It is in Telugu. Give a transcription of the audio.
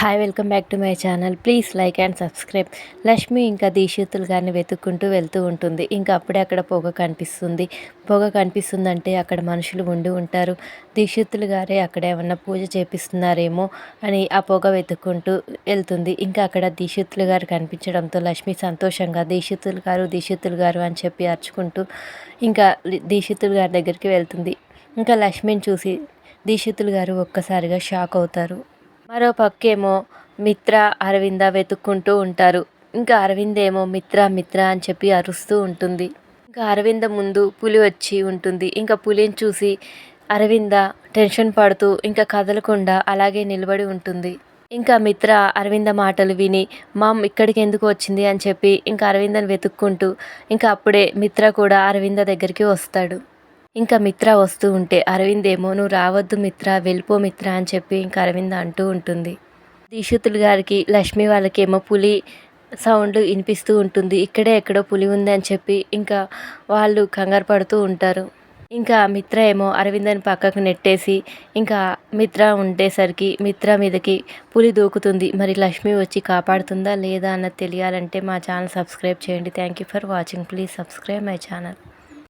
Hi welcome back to my channel please like and subscribe Lakshmi ఇంకా దీక్షితులు గారిని వెతుక్కుంటూ వెళ్తూ ఉంటుంది. ఇంకా అప్పుడే అక్కడ పొగ కనిపిస్తుంది. పొగ కనిపిస్తుందంటే అక్కడ మనుషులు ఉండి ఉంటారు. దీక్షితులు గారే అక్కడ ఏమన్నా పూజ చేపిస్తున్నారేమో అని ఆ పొగ వెతుక్కుంటూ వెళ్తుంది. ఇంకా అక్కడ దీక్షితులు గారు కనిపించడంతో లక్ష్మి సంతోషంగా దీక్షితులు గారు దీక్షితులు గారు అని చెప్పి అరుచుకుంటూ ఇంకా దీక్షితులు గారి దగ్గరికి వెళ్తుంది. ఇంకా లక్ష్మిని చూసి దీక్షితులు గారు ఒక్కసారిగా షాక్ అవుతారు. మరో పక్కేమో మిత్ర అరవింద వెతుక్కుంటూ ఉంటారు. ఇంకా అరవింద్ ఏమో మిత్ర మిత్ర అని చెప్పి అరుస్తూ ఉంటుంది. ఇంకా అరవింద ముందు పులి వచ్చి ఉంటుంది. ఇంకా పులిని చూసి అరవింద టెన్షన్ పడుతూ ఇంకా కదలకుండా అలాగే నిలబడి ఉంటుంది. ఇంకా మిత్ర అరవింద మాటలు విని మామ్ ఇక్కడికి ఎందుకు వచ్చింది? అని చెప్పి ఇంకా అరవిందని వెతుక్కుంటూ ఇంకా అప్పుడే మిత్ర కూడా అరవింద దగ్గరికి వస్తాడు. ఇంకా మిత్ర వస్తూ ఉంటే అరవింద్ ఏమో నువ్వు రావద్దు మిత్ర వెళ్ళిపో మిత్ర అని చెప్పి ఇంకా అరవింద్ అంటూ ఉంటుంది. దీక్షితులు గారికి లక్ష్మి వాళ్ళకేమో పులి సౌండ్ వినిపిస్తూ ఉంటుంది. ఇక్కడే ఎక్కడో పులి ఉంది అని చెప్పి ఇంకా వాళ్ళు కంగారు పడుతూ ఉంటారు. ఇంకా మిత్ర ఏమో అరవిందని పక్కకు నెట్టేసి ఇంకా మిత్ర ఉండేసరికి మిత్ర మీదకి పులి దూకుతుంది. మరి లక్ష్మి వచ్చి కాపాడుతుందా లేదా అన్నది తెలియాలంటే మా ఛానల్ సబ్స్క్రైబ్ చేయండి. Thank you for watching. Please subscribe my channel.